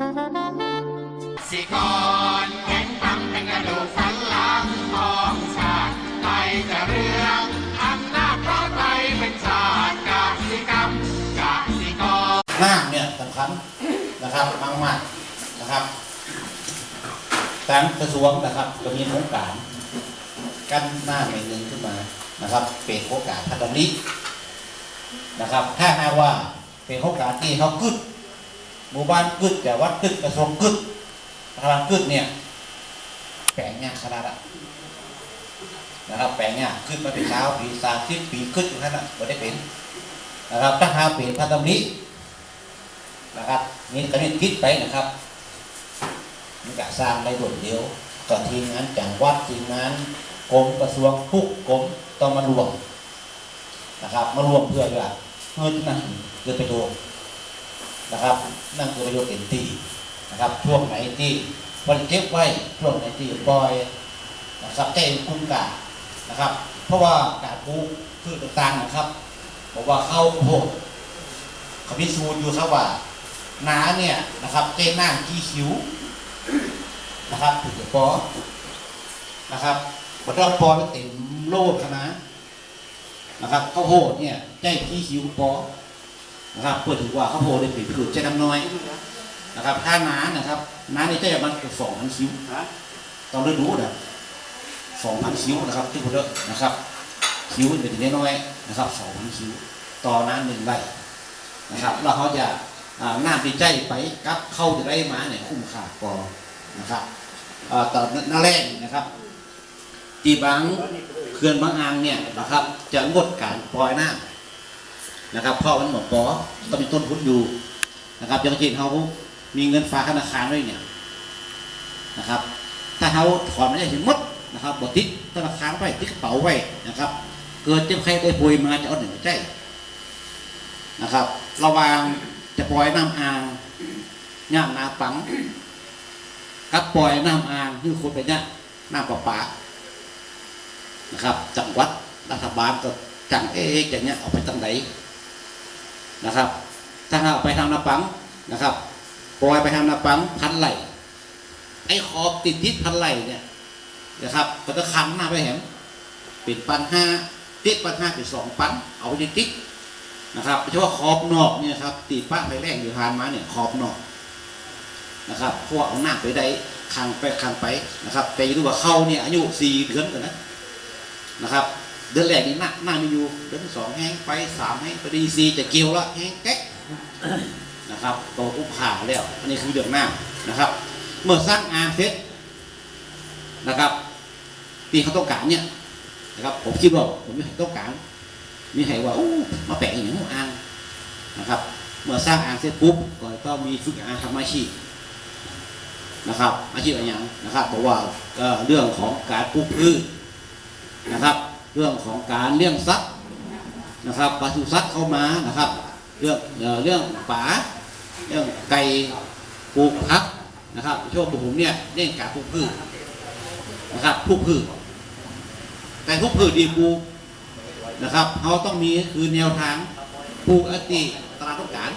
สิกรแข็งตั้งเป็นกระดูกสันหลังของชาติไทยจะเรืองอำนาจเพราะไทยเป็นชาติกสิกรรมกสิกรน้ำเนี่ยสำคัญนะครับมากมากๆนะครับทางกระทรวงนะครับก็มีโครงการกั้นหน้าในหนึ่งขึ้นมานะครับ เป็นโครงการพัฒนินะครับ ถ้าหากว่าเป็นโครงการที่เขากึด หมู่บ้านกึดแต่วัดกึดกระทรวงกึดพลังกึดเนี่ยแปลงเนี่ยขนาดอะนะครับแปลงเนี่ยขึ้นมาเป็นเช้าปีสามสิบปีกึดอยู่นั่นน่ะไม่ได้เป็นนะครับถ้าหากเป็นพัฒนินะครับนี่ก็นี่คิดไปนะครับมันก็สร้างได้รวดเดียวก็ทีมงานจังวัดทีมงานกรมกระทรวงทุกกรมต้องมารวมนะครับมารวมเพื่อว่าเงินนั่นเกิดประโยช นะครับ นั่นคือประโยชน์เต็มที่นะครับช่วงไหนที่บริเก็บไว้ช่วงไหนที่ปล่อยนะครับแก้กุ้งกานะครับ เพราะว่าการปลูกพืชต่างๆนะครับบอกว่าเข้าโพดเขาพิสูจน์อยู่ครับว่าน้าเนี่ยนะครับเจ้หน้ากี่คิ้วนะครับถึงจะปอนะครับบดอนปอไปเต็มโลดคณะนะครับข้าวโพดเนี่ยใจกี่คิ้วปอ นะครับเพื่อถือว่าข้าวโพดได้เป็นผืนใจน้ำน้อยนะครับถ้าน้านะครับน้าในใจมันเกือบสองพันคิ้วต้องได้รู้นะสองพันคิ้วนะครับที่พูดเลิกนะครับคิ้วเป็นถึงน้อยๆนะครับสองพันคิ้วต่อน้าหนึ่งไร่นะครับแล้วเขาจะอ่าน้ำที่ใจไปกับเข้าจะได้มาเนี่ยคุ้มค่าพอนะครับอ่าต่อหน้าแรกนะครับตีบางเขื่อนบางอ่างเนี่ยนะครับ จะงดการปล่อยน้ำ นะครับเพราะมันหมดปอต้องมีต้นทุนอยู่นะครับอย่างเช่นเขามีเงินฝากธนาคารไว้เนี่ยนะครับ ถ้าเขาถอนไม่ได้ถึงหมดนะครับบติดธนาคารไว้ติดกระเป๋าไว้นะครับ เกิดเจ็บใครได้ป่วยมาจะเอาหนึ่งใจนะครับ ระวังจะปล่อยน้ำอ่างย่างนาปังกับปล่อยน้ำอ่างคือคนไปเนี่ยน้ำประปานะครับ จังหวัดรัฐบาลก็จังเอ๊ะอย่างเงี้ยเอาไปทางไหน นะครับ ถ้าเอาไปทางนาปังนะครับปล่อยไปทางนาปังพันไหลไอ้ขอบติดทิศพันไหลเนี่ยนะครับก็จะคันหน้าไปเห็นเป็นปันห้าติดปันห้าเป็นสองปันเอาไปติ๊กนะครับไม่ใช่ว่าขอบนอกเนี่ยครับตีป้าไปแรกอยู่ทานมาเนี่ยขอบนอกนะครับพวกเอาหน้าไปได้คางไปคางไปนะครับ แต่ยังรู้ว่าเข้าเนี่ยอายุสี่เดือนกันนะนะครับ เดือนแรกนี่หน้าหน้ามีอยู่ เดือนที่สองแห้งไปสามแห้งไปดีสี่จะเกี่ยวละแห้งแก๊กนะครับโตอุ้มขาแล้ว อันนี้คือเดือนหน้านะครับ เมื่อสร้างอาเสร็จนะครับตีเขาต้องการเนี่ยนะครับ ผมคิดว่าผมไม่ต้องการ มีใครว่าโอ้มาแปะอย่างนี้อ่างนะครับ เมื่อสร้างอ่างเสร็จปุ๊บก็ต้องมีฝึกอางทำอาชีพนะครับอาชีพอะไรอย่างนะครับเพราะว่าเรื่องของการปลูกพืชนะครับ เรื่องของการเลี้ยงสัตว์นะครับปศุสัตว์เข้ามานะครับ เรื่องเรื่องป่าเรื่องไก่ปลูกพักนะครับช่วงผมเนี่ยเรื่องการปลูกพืชนะครับปลูกพืชแต่ทุกพืชดีปลูกนะครับเขาต้องมีคือแนวทางปลูกอติตลาดต้องการ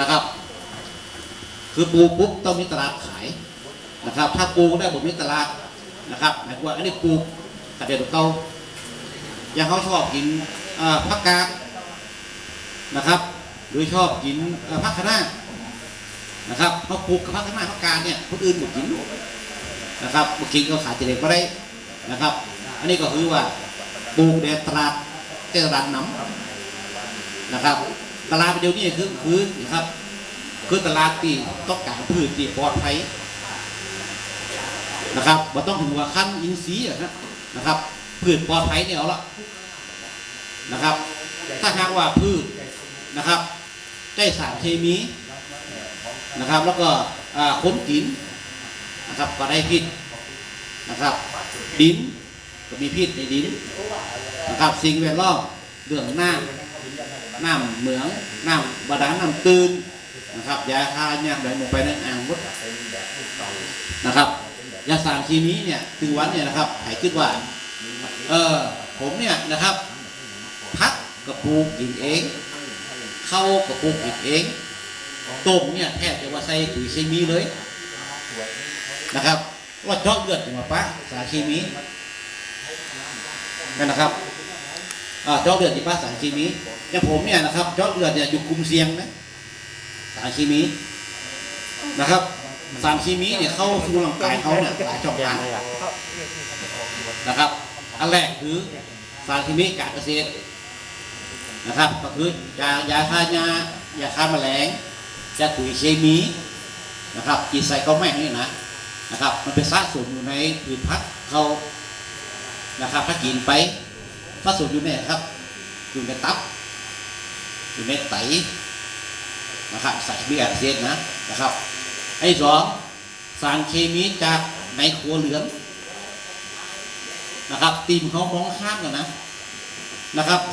นะครับ คือปลูกปุ๊บต้องมีตลาดขายนะครับ ถ้าปลูกได้ผมมีตลาดนะครับหมายความว่าอันนี้ปลูก กระเดียดเตาอย่างเขาชอบกินผักกาดนะครับ หรือชอบกินผักคะน้านะครับเขาปลูกกับผักคะน้าผักกาดเนี่ยคนอื่นหมดกินนะครับบางทีก็ขายเจริญก็ได้นะครับ อันนี้ก็คือว่าปลูกแดดตลาดเจตลาดน้ำนะครับ ตลาดเดียวนี้คือคือนะครับ คือตลาดที่ต้องการพืชที่ปลอดภัยนะครับว่าต้องถึงว่าขั้นอินทรีย์อะนะ นะครับพืชปลอดภัยเนี่ยเอาละนะครับ ถ้าหากว่าพืชนะครับ ได้สารเคมีนะครับ แล้วก็อ่าค้นกินนะครับก็ได้พิษนะครับ ดินก็มีพิษในดินนะครับ สิ่งแวดล้อมเรื่องน้ำน้ำเหมืองน้ำบาดาลน้ำตื้นนะครับยาฆ่าเนี่ยไหลลงไปในอ่างมดนะครับ ยาสารเคมีเนี่ยถึงวันเนี่ยนะครับใครคิดว่า เออ ผมเนี่ยนะครับ พักกับปลูกกินเอง เข้ากับปลูกกินเองต้มเนี่ยแทบจะว่าใส่ปุ๋ยเคมีเลยนะครับว่าเจาะเลือดหัวปะสารเคมีนั่นนะครับอ่าเจาะเลือดที่ปะสารเคมีอย่างผมเนี่ยนะครับเจาะเลือดเนี่ยอยู่กลุ่มเสี่ยงนะสารเคมีนะครับ สารเคมีเนี่ยเข้าสู่ร่างกายเขาเนี่ยหลายช่องทางนะครับ อันแรกคือสารเคมีการเกษตรนะครับ ก็คือยายาฆ่าหญ้ายาฆ่าแมลงยาปุ๋ยเคมีนะครับกินใส่ก็แม่งนี่นะนะครับ มันไปสะสมอยู่ในผืนพักเขานะครับถ้ากินไปสะสมอยู่ในครับอยู่ในตับอยู่ในไตนะครับใส่เบี้ยเสียนะนะครับ ไอ้สองสารเคมีจากในครัวเรือนนะครับตีมเขามองข้ามกันนะนะครับ